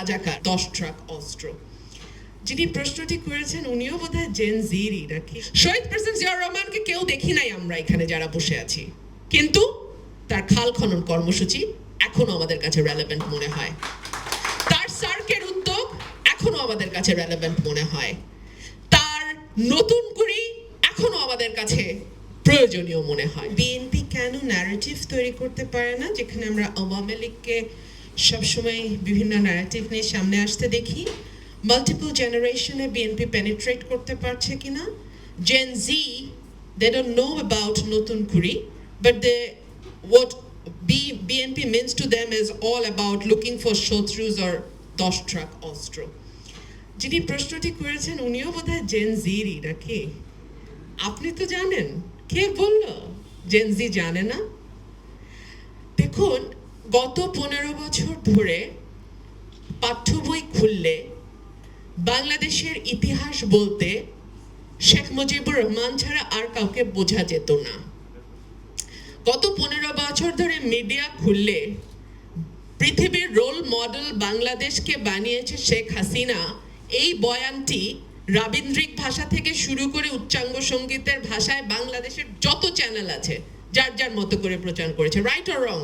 রাজাকার, দশ ট্রাক অস্ত্র। যিনি প্রশ্নটি করেছেন, উনিও বোধহয় জেন জিরই নাকি? শহীদ প্রেসিডেন্ট জিয়াউর রহমানকে কেউ দেখি নাই আমরা এখানে যারা বসে আছি। কিন্তু তার খাল খনন কর্মসূচি এখনও আমাদের কাছে রেলেভেন্ট মনে হয়। তার সার্কের উদ্যোগ এখনও আমাদের কাছে রেলেভেন্ট মনে হয়। তার নতুন করি এখনও আমাদের কাছে প্রয়োজনীয় মনে হয়। বিএনপি কেন ন্যারেটিভ তৈরি করতে পারে না, যেখানে আমরা আওয়ামী লীগকে সবসময় বিভিন্ন ন্যারেটিভ নিয়ে সামনে আসতে দেখি। মাল্টিপল জেনারেশনে বিএনপি পেনিট্রেট করতে পারছে কিনা? Gen Z they don't know about নতুন কুড়ি but they what B, BNP means to them is all about looking for শত্রুজ or দশ ট্রাক অস্ত্র যিনি প্রশ্নটি করেছেন উনিও বোধহয় জেন জিরই নাকি? আপনি তো জানেন। কে বলল? জেন জি জানে না। দেখুন গত পনেরো বছর ধরে পাঠ্য বই খুললে বাংলাদেশের ইতিহাস বলতে শেখ মুজিবুর রহমান ছাড়া আর কাউকে বোঝা যেত না। গত পনেরো বছর ধরে মিডিয়া খুললে পৃথিবীর রোল মডেল বাংলাদেশকে বানিয়েছে শেখ হাসিনা। এই বয়ানটি রাবীন্দ্রিক ভাষা থেকে শুরু করে উচ্চাঙ্গ সঙ্গীতের ভাষায় বাংলাদেশের যত চ্যানেল আছে, যার যার মতো করে প্রচার করেছে রাইট অর রং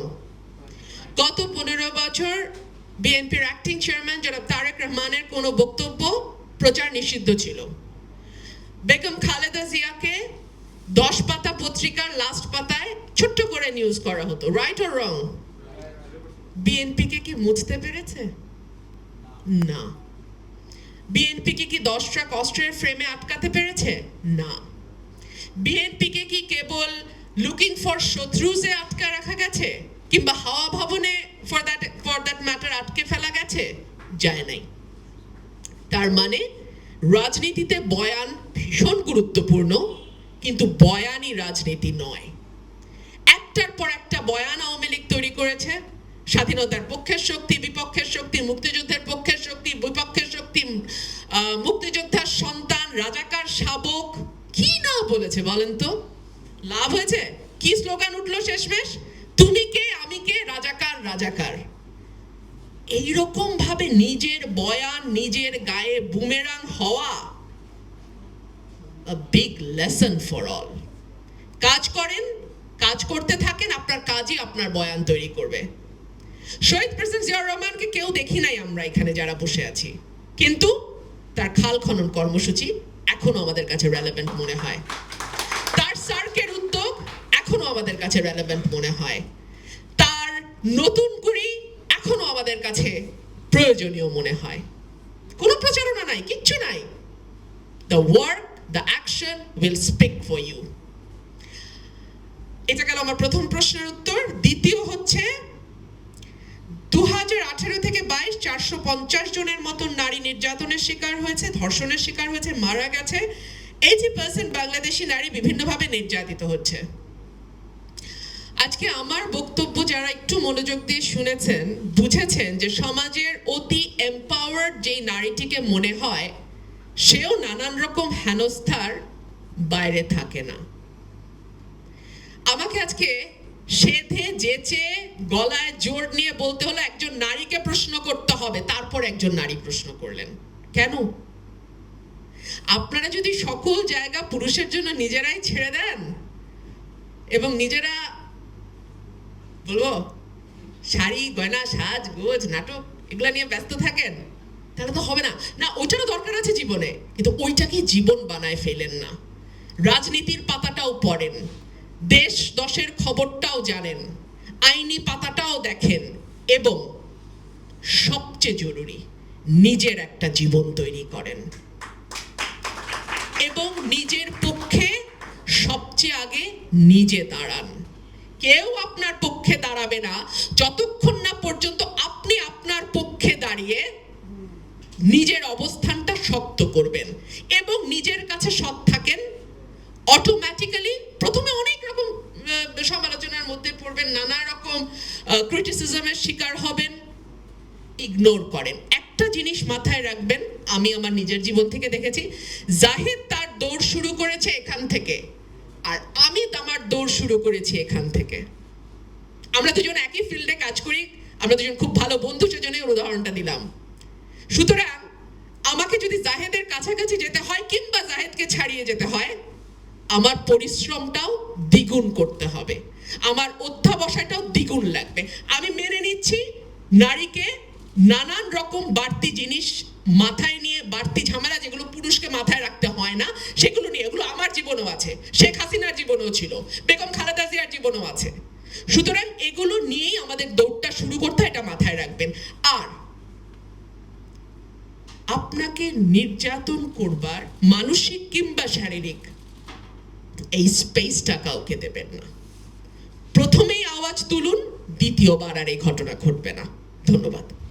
গত পনেরো বছর বিএনপির অ্যাক্টিং চেয়ারম্যান জনাব তারেক রহমানের কোনো বক্তব্য প্রচার নিষিদ্ধ ছিল। বেগম খালেদা জিয়াকে দশ পাতা পত্রিকার লাস্ট পাতায় ছোট্ট করে নিউজ করা হতো। রাইট অর রং বিএনপিকে কি মুছতে পেরেছে? না। বিএনপিকে কি দশ ট্রাক অস্ত্রের ফ্রেমে আটকাতে পেরেছে? না। বিএনপিকে কি কেবল লুকিং ফর শত্রুজে আটকা রাখা গেছে? কিংবা হাওয়া ভবনে for that for that matter আটকে ফেলা গেছে? যায় নাই। তার মানে রাজনীতিতে বয়ান ভীষণ গুরুত্বপূর্ণ, কিন্তু বয়ানই রাজনীতি নয়। একটার পর একটা বয়ান আওয়ামী লীগ তৈরি করেছে। স্বাধীনতার পক্ষের শক্তি, বিপক্ষের শক্তি, মুক্তিযুদ্ধের পক্ষের শক্তি, বিপক্ষের শক্তি মুক্তিযোদ্ধার সন্তান, রাজাকার, শাবক, কি না বলেছে বলেন তো? লাভ হয়েছে? কি স্লোগান উঠল শেষমেশ? তুমি কে, আমি কে? রাজাকার রাজাকার। এইরকম ভাবে নিজের বয়ান, নিজের গায়ে বুমেরাং হওয়া big lesson for all. কাজ করেন, কাজ করতে থাকেন, আপনার কাজই আপনার বয়ান তৈরি করবে। শহীদ প্রেসিডেন্ট জিয়াউর রহমানকে কেউ দেখি নাই আমরা এখানে যারা বসে আছি। কিন্তু তার খাল খনন কর্মসূচি এখনও আমাদের কাছে রেলেভেন্ট মনে হয়। আমাদের কাছে রেলেভেন্ট মনে হয়। তার নতুন করি এখনও আমাদের কাছে প্রয়োজনীয় মনে হয়। কোনো প্রচারণা নাই কিচ্ছু নাই। The work, the action will speak for you. এটা গেল আমার প্রথম প্রশ্নের উত্তর। দ্বিতীয় হচ্ছে দু হাজার আঠেরো থেকে বাইশ চারশো পঞ্চাশ জনের মতন নারী নির্যাতনের শিকার হয়েছে ধর্ষণের শিকার হয়েছে মারা গেছে। এইটি পার্সেন্ট বাংলাদেশি নারী বিভিন্নভাবে নির্যাতিত হচ্ছে। আজকে আমার বক্তব্য যারা একটু মনোযোগ দিয়ে শুনেছেন, বুঝেছেন যে সমাজের অতি এম্পাওয়ার্ড যেই নারীটিকে মনে হয়, সেও নানান রকম হেনস্থার বাইরে থাকে না। আমাকে আজকে সেধে, যেচে, গলায় জোর নিয়ে বলতে হলো একজন নারীকে প্রশ্ন করতে হবে, তারপর একজন নারী প্রশ্ন করলেন। কেন? আপনারা যদি সকল জায়গা পুরুষের জন্য নিজেরাই ছেড়ে দেন এবং নিজেরা বলব শাড়ি, গয়না, সাজ, গোজ, নাটক এগুলা নিয়ে ব্যস্ত থাকেন? তাহলে তো হবে না। না, ওইটারও দরকার আছে জীবনে, কিন্তু ওইটাকে জীবন বানায় ফেলেন না। রাজনীতির পাতাটাও পড়েন, দেশ দশের খবরটাও জানেন, আইনি পাতাটাও দেখেন এবং সবচেয়ে জরুরি, নিজের একটা জীবন তৈরি করেন। এবং নিজের পক্ষে সবচেয়ে আগে নিজে দাঁড়ান। কেউ আপনার পক্ষে দাঁড়াবে না। যতক্ষণ না পর্যন্ত আপনি আপনার পক্ষে দাঁড়িয়ে নিজের অবস্থানটা শক্ত করবেন এবং নিজের কাছে সৎ থাকেন অটোমেটিক্যালি প্রথমে অনেক রকম সমালোচনার মধ্যে পড়বেন, নানা রকম ক্রিটিসিজমের শিকার হবেন ইগনোর করেন। একটা জিনিস মাথায় রাখবেন, আমি আমার নিজের জীবন থেকে দেখেছি, জাহিদ তার দৌড় শুরু করেছে এখান থেকে। দৌড় শুরু করেছি এখান থেকে। আমরা দুজন একই ফিল্ডে কাজ করি, আমরা দুজন খুব ভালো বন্ধু, সেজন্যই উদাহরণটা দিলাম। সুতরাং আমাকে যদি জাহেদের কাছাকাছি যেতে হয় কিংবা জাহেদকে ছাড়িয়ে যেতে হয়, আমার পরিশ্রমটাও দ্বিগুণ করতে হবে। আমার অধ্যাবসায়টাও দ্বিগুণ লাগবে। আমি মেনে নিচ্ছি নারীকে নানান রকম বাড়তি জিনিস মাথায় নিয়ে, বাড়তি ঝামেলা যেগুলো মাথায় রাখতে হয় না। সেগুলো নিয়ে, এগুলো আমার জীবনেও আছে। শেখ হাসিনার জীবনেও ছিল। বেগম খালেদা জিয়ার জীবনেও আছে। সুতরাং এগুলো নিয়েই আমাদের দৌড়টা শুরু করতে এটা মাথায় রাখবেন। আর আপনাকে নির্যাতন করবার মানসিক কিংবা শারীরিক এই স্পেসটা কাউকে দেবেন না। প্রথমেই আওয়াজ তুলুন, দ্বিতীয়বার আর এই ঘটনা ঘটবে না। ধন্যবাদ।